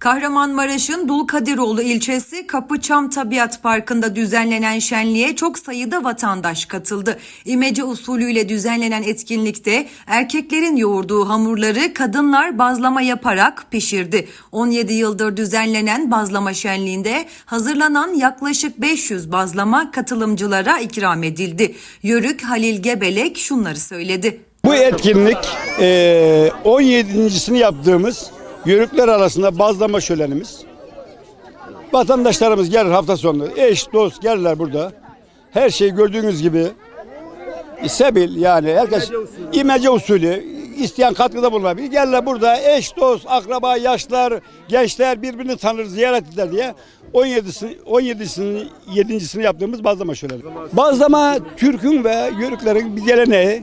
Kahramanmaraş'ın Dulkadiroğlu ilçesi Kapıçam Tabiat Parkı'nda düzenlenen şenliğe çok sayıda vatandaş katıldı. İmece usulüyle düzenlenen etkinlikte erkeklerin yoğurduğu hamurları kadınlar bazlama yaparak pişirdi. 17 yıldır düzenlenen bazlama şenliğinde hazırlanan yaklaşık 500 bazlama katılımcılara ikram edildi. Yörük Halil Gebelek şunları söyledi. Bu etkinlik eee 17.sini yaptığımız yörükler arasında bazlama şölenimiz. Vatandaşlarımız gelir hafta sonu. Eş, dost gelirler burada. Her şey gördüğünüz gibi sebil yani herkes imece usulü isteyen katkıda bulunabilir. Gelirler burada eş, dost, akraba, yaşlar, gençler birbirini tanır, ziyaret eder diye 17'sini 17'sini 7.sini yaptığımız bazlama şöleni. Bazlama Türk'ün ve Yörüklerin bir geleneği.